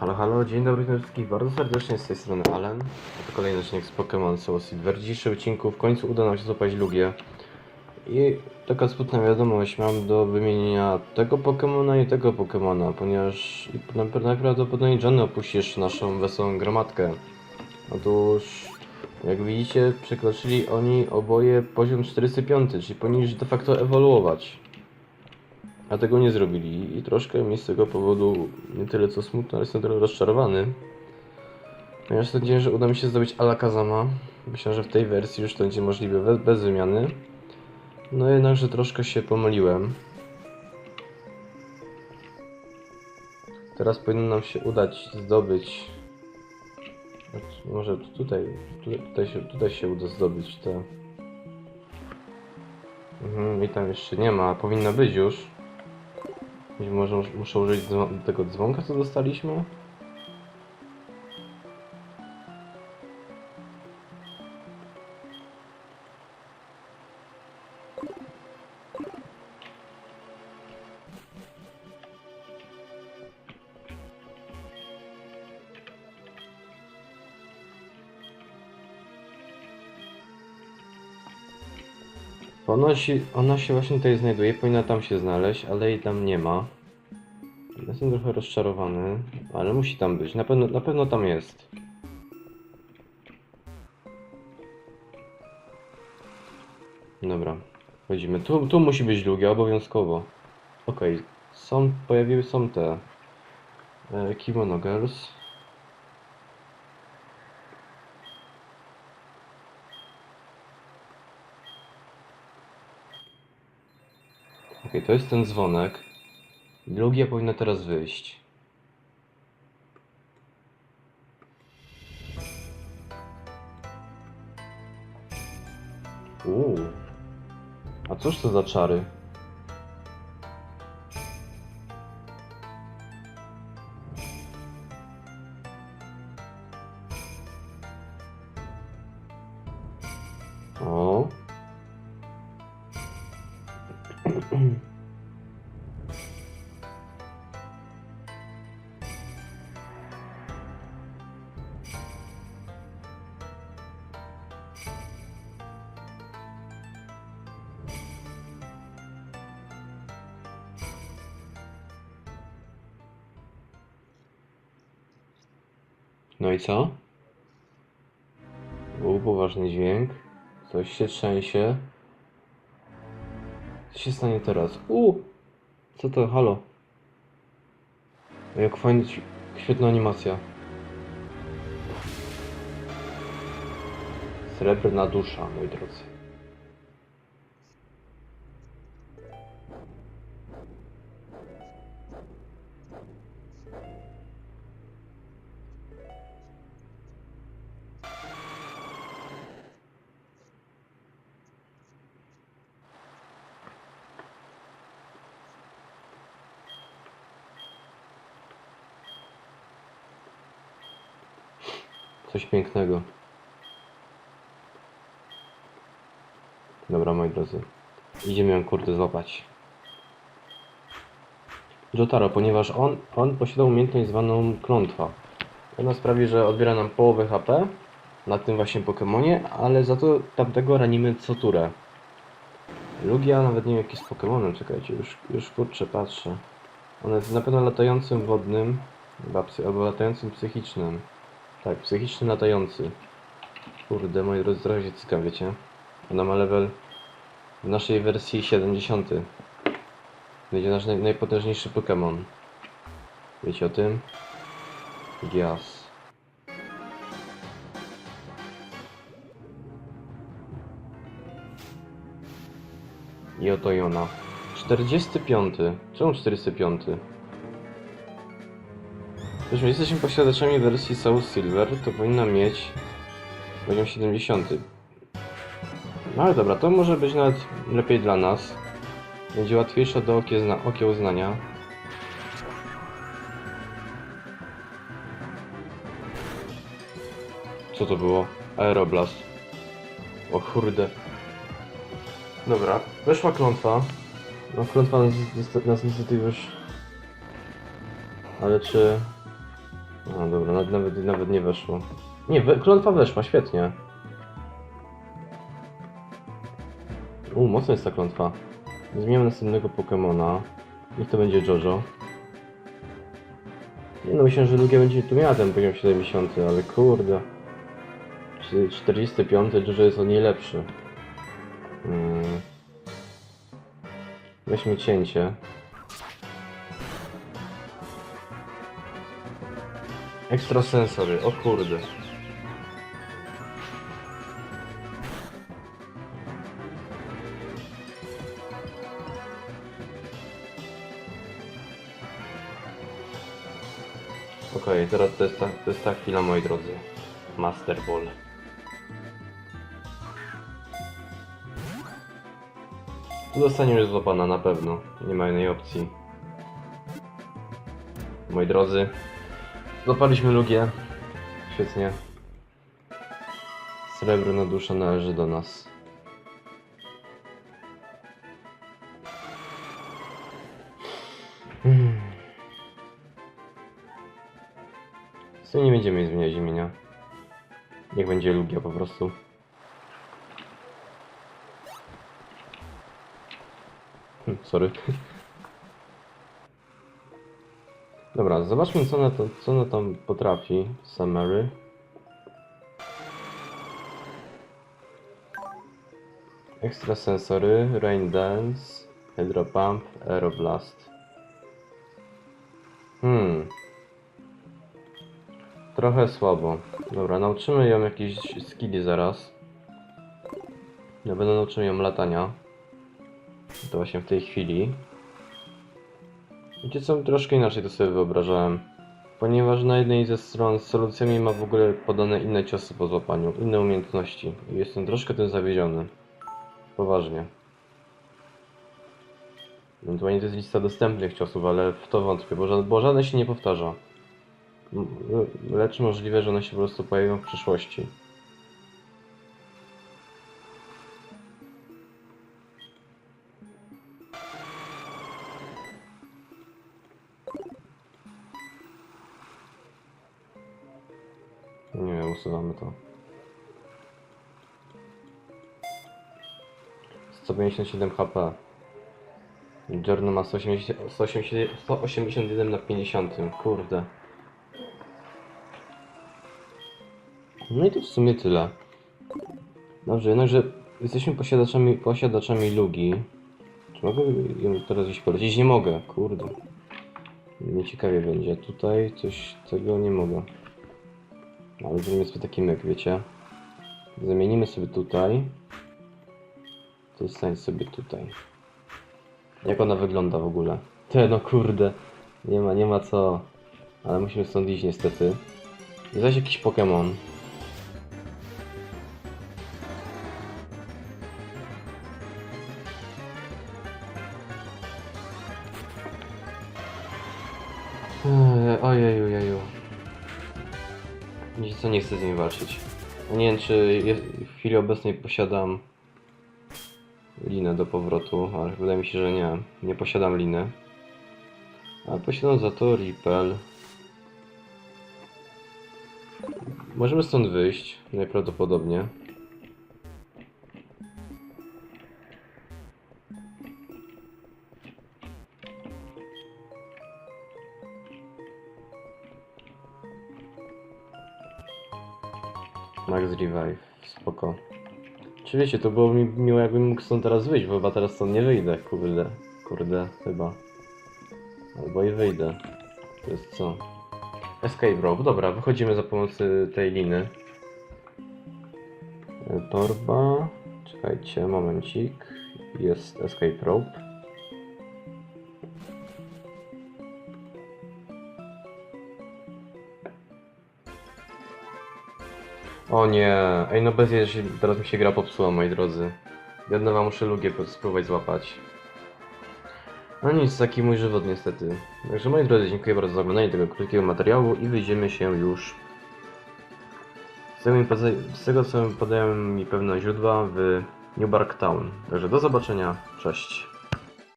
Halo, halo, dzień dobry witam wszystkich bardzo serdecznie z tej strony Alan. To kolejny odcinek z Pokémon Soul Silver. W dzisiejszym odcinku w końcu uda nam się złapać Lugię. I taka smutna wiadomość, mam do wymienienia tego Pokemona i tego Pokemona, ponieważ najpra- najprawdopodobniej Johnny opuścisz naszą wesołą gromadkę. Otóż, jak widzicie, przekroczyli oni oboje poziom 45, czyli powinni de facto ewoluować. A tego nie zrobili i troszkę mi z tego powodu nie tyle co smutno, ale jestem trochę rozczarowany. Ponieważ sądziłem, że uda mi się zdobyć Alakazama. Myślałem, że w tej wersji już to będzie możliwe bez, wymiany. No jednakże troszkę się pomyliłem. Teraz powinno nam się udać zdobyć. Może tutaj, tutaj, tutaj, się, tutaj się uda zdobyć te. Mhm, i tam jeszcze nie ma, powinno być już. Być może mus- muszę użyć dzwon- tego dzwonka, co dostaliśmy? Się, ona się właśnie tutaj znajduje, powinna tam się znaleźć, ale jej tam nie ma. Jestem trochę rozczarowany, ale musi tam być. Na pewno, na pewno tam jest. Dobra, wchodzimy. Tu, tu musi być Lugia, obowiązkowo. Okej, są, pojawiły są te e, Kimono Girls. Okej, to jest ten dzwonek. Lugia powinna teraz wyjść. Uuu. A cóż to za czary? No i co? Był poważny dźwięk. Coś się trzęsie. Co się stanie teraz? U! Co to? Halo? Jak fajny, dź- świetna animacja. Srebrna dusza, moi drodzy. Coś pięknego. Dobra, moi drodzy. Idziemy ją kurde złapać. Jotaro, ponieważ on, on posiada umiejętność zwaną klątwa. Ona sprawi, że odbiera nam połowę HP na tym właśnie Pokemonie, ale za to tamtego ranimy co turę. Lugia nawet nie wiem jaki jest Pokemonem, czekajcie, już, już kurczę patrzę. Ona jest na pewno latającym wodnym, albo latającym psychicznym. Tak, psychiczny latający. Kurde, moi drodzy, trochę wiecie. Ona ma level w naszej wersji 70. Będzie nasz naj, najpotężniejszy Pokémon. Wiecie o tym? Gias. I oto i ona. 45. Czemu 45? Jeśli jesteśmy posiadaczami wersji Soul Silver, to powinna mieć poziom 70. No ale dobra, to może być nawet lepiej dla nas. Będzie łatwiejsze do okiełznania. Co to było? Aeroblast. O kurde. Dobra, weszła klątwa. No klątwa nas, nas niestety już... Ale czy... No dobra, nawet, nawet, nie weszło. Nie, we, klątwa weszła, świetnie. U, mocna jest ta klątwa. Zmieniamy następnego Pokemona. Niech to będzie Jojo. Nie no, myślę, że Lugia będzie tu miała ten poziom 70, ale kurde. Czy 45 Jojo jest o niej lepszy. Hmm. Weźmy cięcie. Ekstrasensory, o kurde. Okej, teraz to jest, ta, to jest ta chwila, moi drodzy. Master Ball. Już złapana na pewno. Nie ma innej opcji. Moi drodzy, złapaliśmy Lugię. Świetnie. Srebrna dusza należy do nas. Hmm. Co nie będziemy zmieniać imienia. Niech będzie Lugia po prostu. Hm, Sorry. Dobra, zobaczmy co ona, to, co ona tam potrafi. Summary. Ekstrasensory, Rain Dance, Hydro Pump, Aeroblast. Hmm. Trochę słabo. Dobra, nauczymy ją jakiejś skilli zaraz. Ja będę nauczył ją latania. To właśnie w tej chwili. Wiecie co, troszkę inaczej to sobie wyobrażałem. Ponieważ na jednej ze stron z solucjami ma w ogóle podane inne ciosy po złapaniu, inne umiejętności. I jestem troszkę tym zawiedziony. Poważnie. Ewentualnie to jest lista dostępnych ciosów, ale w to wątpię, bo, ża- bo żadne się nie powtarza. Lecz możliwe, że one się po prostu pojawią w przyszłości. Nie usuwamy to. 157 HP. Giorno ma 180, 180, 181 na 50, kurde. No i to w sumie tyle. Dobrze, jednakże jesteśmy posiadaczami, posiadaczami lugi. Czy mogę ją teraz gdzieś polecić? Nie mogę, kurde. Nieciekawie będzie. Tutaj coś tego nie mogę. Ale zrobimy sobie taki myk, wiecie. Zamienimy sobie tutaj. To stań sobie tutaj. Jak ona wygląda w ogóle? Te no kurde. Nie ma, nie ma co. Ale musimy stąd iść niestety. Jest zaś jakiś Pokémon. Eee, Ojeju, co, nie chcę z nim walczyć. Nie wiem, czy w chwili obecnej posiadam linę do powrotu, ale wydaje mi się, że nie. Nie posiadam liny. A posiadam za to Ripel. Możemy stąd wyjść, najprawdopodobniej. Max Revive, spoko. Czy wiecie, to było mi miło jakbym mógł stąd teraz wyjść, bo chyba teraz stąd nie wyjdę, kurde. Kurde, chyba. Albo i wyjdę. To jest co? Escape rope, dobra, wychodzimy za pomocą tej liny. E, Torba. Czekajcie, momencik. Jest escape rope. O nie, ej no bez jej, teraz mi się gra popsuła, moi drodzy. Jedno wam muszę lugię spróbować złapać. No nic, taki mój żywot niestety. Także moi drodzy, dziękuję bardzo za oglądanie tego krótkiego materiału i wyjdziemy się już z tego, z tego co podają mi pewne źródła w New Bark Town. Także do zobaczenia, cześć.